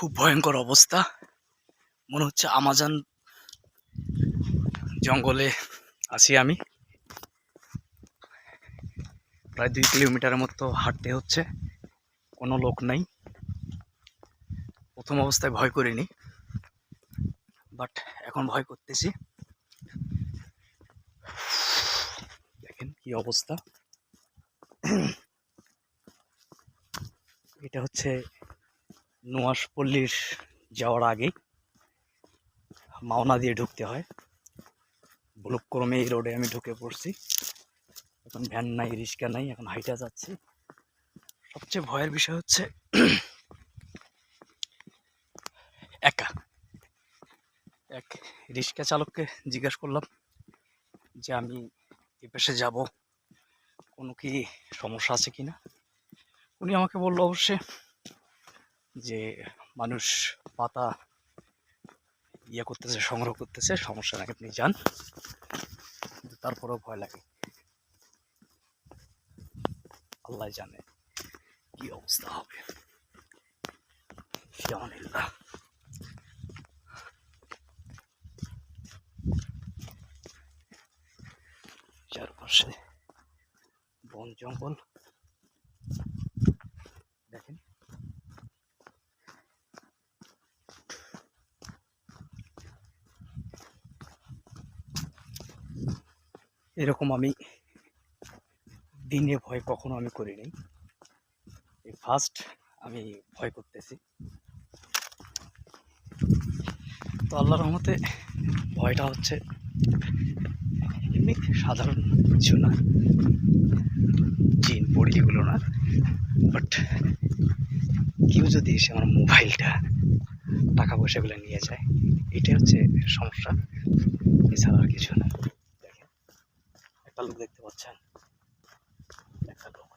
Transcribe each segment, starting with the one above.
খুব ভয়ঙ্কর অবস্থা। মনে হচ্ছে আমাজন জঙ্গলে আছি আমি। প্রায় দুই কিলোমিটারের মতো হাঁটতে হচ্ছে। কোনো লোক নাই। প্রথম অবস্থায় ভয় করিনি, বাট এখন ভয় করতেছি। দেখেন কি অবস্থা। এটা হচ্ছে নোয়াশপল্লির যাওয়ার আগে মাওনা দিয়ে ঢুকতে হয়। ভুলক্রমে এই রোডে আমি ঢুকে পড়ছি। এখন ভ্যান নাই, রিক্সা নাই, এখন হাইটা যাচ্ছি। সবচেয়ে ভয়ের বিষয় হচ্ছে একা। এক রিক্সা চালককে জিজ্ঞেস করলাম যে আমি এ পাশে যাব, কোনো কি সমস্যা আছে কিনা? উনি আমাকে বলল, অবশ্যই। যে মানুষ পাতা ইয়ে করতেছে, সংগ্রহ করতেছে, সমস্যা নাকি আপনি যান। তারপরেও ভয় লাগে। আল্লাহ জানে কি অবস্থা হবে। চারপাশে বন জঙ্গল দেখেন এরকম আমি দিনে ভয় কখনো আমি করিনি এই ফার্স্ট আমি ভয় করতেছি। তো আল্লাহর রহমতে ভয়টা হচ্ছে এমনি সাধারণ কিছু না। জিন পড়ি এগুলো না। বাট কেউ যদি এসে আমার মোবাইলটা, টাকা পয়সাগুলো নিয়ে যায়, এটাই হচ্ছে সমস্যা। এছাড়া আর কিছু না। একটা লোক দেখতে পাচ্ছেন। একটা লোক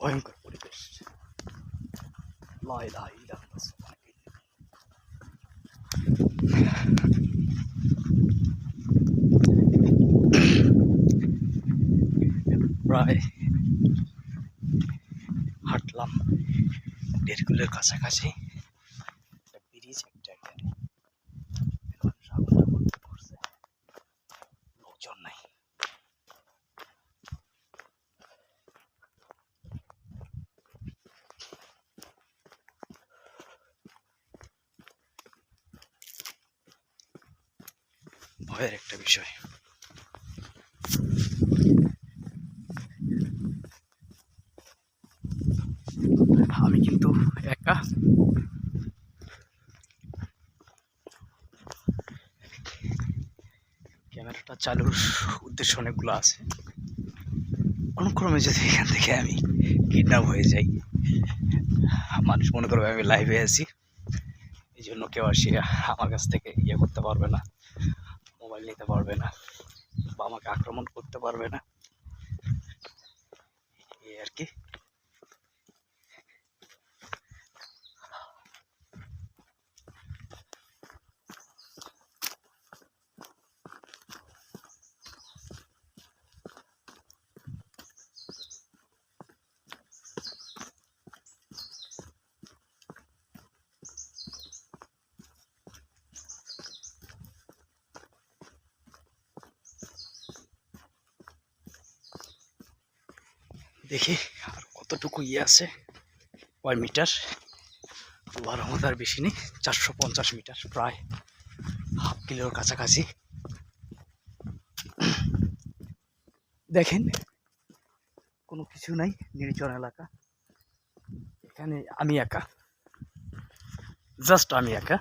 ভয়ঙ্কর পরিবেশ। লা ইলাহা ইল্লাল্লাহ প্রায় হাঁটলাম দেড় কাছাকাছি। একটা ব্রিজ একটা এখানে। লোকজন নাই। ভয়ের একটা বিষয় আমি কিন্তু একা ক্যামেরাটা চালুর উদ্দেশ্য অনেকগুলো আছে। অনুক্রমে যদি এখান থেকে আমি কিডন্যাপ হয়ে যাই, মানুষ মনে করবে আমি লাইভে আছি। এই জন্য কেউ আসি আমার কাছ থেকে ইয়ে করতে পারবে না মোবাইল নিতে পারবে না বা আমাকে আক্রমণ করতে পারবে না। এই আর কি। দেখি আর কতটুকু ইয়ে আছে কয় মিটার? রহমত আর বেশি নেই, চারশো পঞ্চাশ মিটার প্রায়, হাফ কিলোর কাছাকাছি। দেখেন, কোনো কিছু নাই, নির্জন এলাকা। এখানে আমি একা। জাস্ট আমি একা।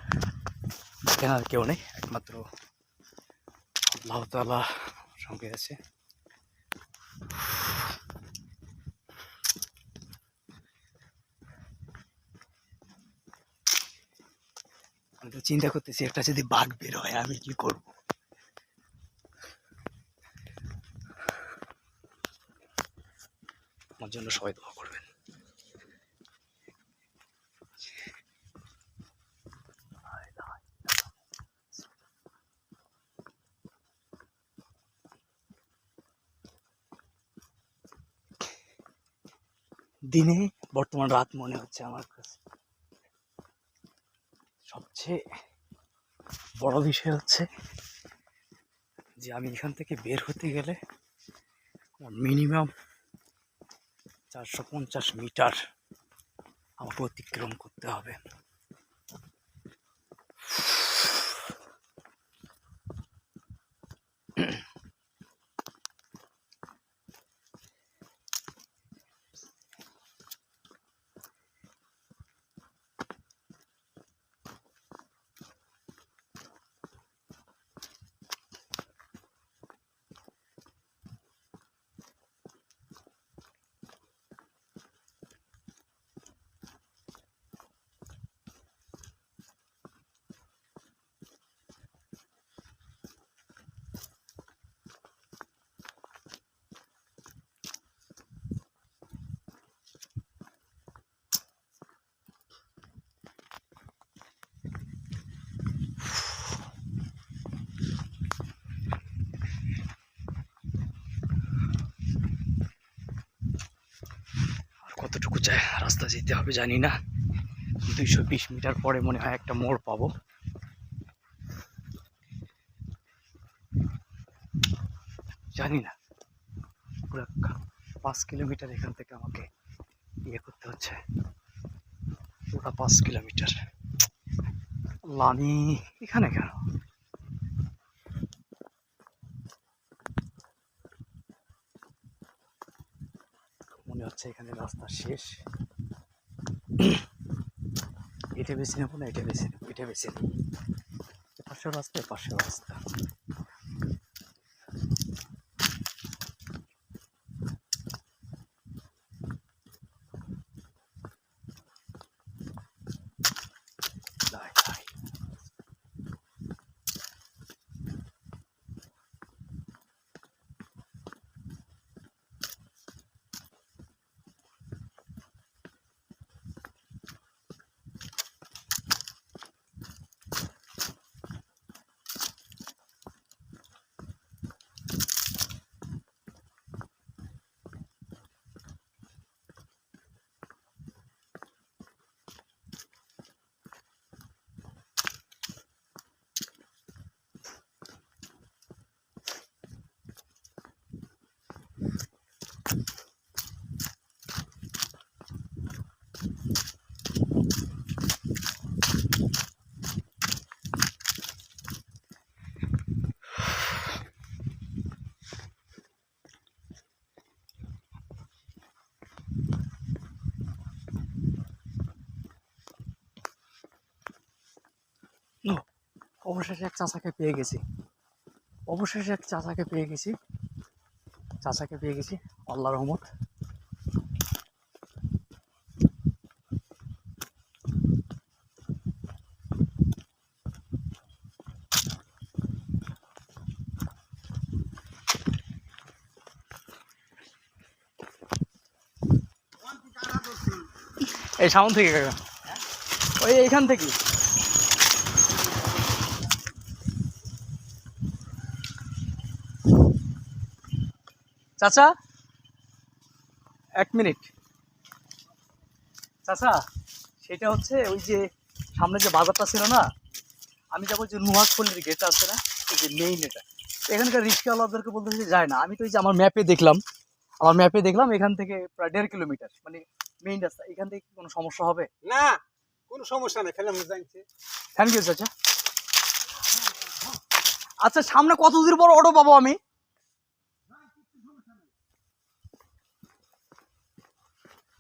এখানে আর কেউ নেই, একমাত্র আল্লাহ সঙ্গে আছে। চিন্তা করতেছি, একটা যদি বাঘ বের হয়, আমি কি করব? আমার জন্য সবাই দোয়া করবেন। দিনে বর্তমান রাত মনে হচ্ছে আমার কাছে। সবচেয়ে বড় বিষয় হচ্ছে, যে আমি এখান থেকে বের হতে গেলে মিনিমাম চারশো পঞ্চাশ মিটার আমাকে অতিক্রম করতে হবে। কতটুকু রাস্তা যেতে হবে, জানি না। দুইশো বিশ মিটার পরে মনে হয় একটা মোড় পাবো। জানি না। পুরো পাঁচ কিলোমিটার এখান থেকে আমাকে ইয়ে করতে হচ্ছে। পুরো পাঁচ কিলোমিটার। আমি এখানে কেন? হচ্ছে এখানে রাস্তা শেষ। এটা বেছে নেব না এটা বেছে নেব এটা বেছে নেব। পাশের রাস্তা পাশের রাস্তা। অবশেষে এক চাচাকে পেয়ে গেছি। অবশেষে এক চাচাকে পেয়ে গেছি। চাচাকে পেয়ে গেছি আল্লাহ রহমত। এই সামন থেকে ওই এইখান থেকে। চাচা এক মিনিট। চাচা সেটা হচ্ছে ওই যে সামনে যে বাজারটা ছিল না আমি যাব যে নুহাজপল্লির গেট আছে না ওই যে মেইন এটা। এখানকার রিক্সাওয়ালাদেরকে বলতে যে যায় না। আমি তো ওই যে আমার ম্যাপে দেখলাম আমার ম্যাপে দেখলাম এখান থেকে প্রায় দেড় কিলোমিটার মানে মেইন রাস্তা। এখান থেকে কোনো সমস্যা হবে? না কোনো সমস্যা নেই খালি আমরা জানছি। থ্যাংক ইউ চাচা। আচ্ছা সামনে কত দূর পর অটো পাবো আমি?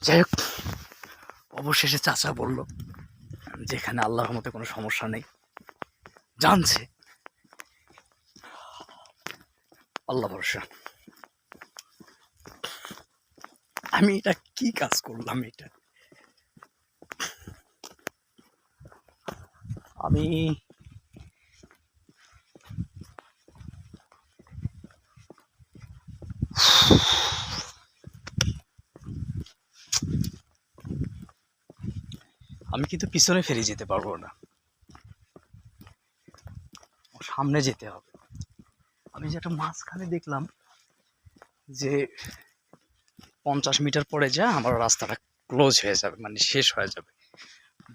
যাই হোক, অবশেষে চাচা বলল, যেখানে আল্লাহর মতে কোনো সমস্যা নেই, জানছে। আল্লাহ ভরসা। আমি এটা কি কাজ করলাম এটা? আমি আমি কিন্তু পিছনে ফিরে যেতে পারব না। সামনে যেতে হবে। আমি যেটা মাঝখানে দেখলাম যে পঞ্চাশ মিটার পরে যা আমার রাস্তাটা ক্লোজ হয়ে যাবে মানে শেষ হয়ে যাবে।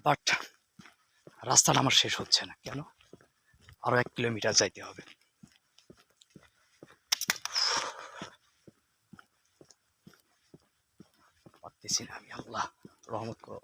বাট রাস্তাটা আমার শেষ হচ্ছে না। কেন? আরও এক কিলোমিটার যাইতে হবে। পারতেছি না আমি, আল্লাহ, রহমত করো।